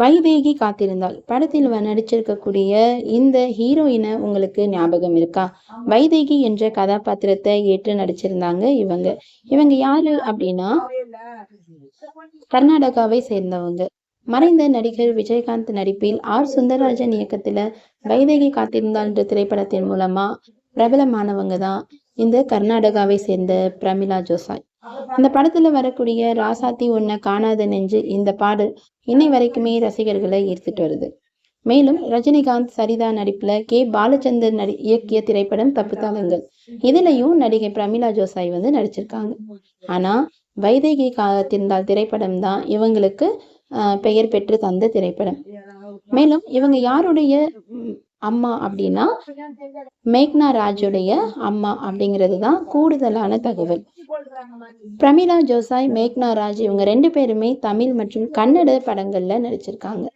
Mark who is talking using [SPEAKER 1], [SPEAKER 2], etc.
[SPEAKER 1] வைதேகி காத்திருந்தாள். படத்தில் நடிச்சிருக்கக்கூடிய இந்த ஹீரோயினை உங்களுக்கு ஞாபகம் இருக்கா? வைதேகி என்ற கதாபாத்திரத்தை ஏற்று நடிச்சிருந்தாங்க இவங்க. இவங்க யாரு அப்படின்னா கர்நாடகாவை சேர்ந்தவங்க. மறைந்த நடிகர் விஜயகாந்த் நடிப்பில் ஆர். சுந்தரராஜன் இயக்கத்துல வைதேகி காத்திருந்தாள் என்ற திரைப்படத்தின் மூலமா பிரபலமானவங்க தான் இந்த கர்நாடகாவை சேர்ந்த பிரமிளா ஜோசாய். இந்த படத்துல வரக்கூடிய ராசாத்தி ஒன்ன காணாத நெஞ்சு இந்த பாடல் இன்னை வரைக்குமே ரசிகர்களை ஈர்த்துட்டு வருது. மேலும் ரஜினிகாந்த் சரிதா நடிப்புல கே. பாலச்சந்தர் நடி இயக்கிய திரைப்படம் தப்பு தாளங்கள் இதுலயும் நடிகை பிரமிளா ஜோசாய் வந்து நடிச்சிருக்காங்க. ஆனா வைதேகி காலத்திருந்தால் திரைப்படம் தான் இவங்களுக்கு ஆஹ், பெயர் பெற்று தந்த திரைப்படம். மேலும் இவங்க யாருடைய அம்மா அப்படின்னா மேக்னா ராஜுடைய அம்மா அப்படிங்கிறது தான் கூடுதலான தகவல். பிரமிளா ஜோசாய் மேக்னா ராஜ் இவங்க ரெண்டு பேருமே தமிழ் மற்றும் கன்னட படங்கள்ல நடிச்சிருக்காங்க.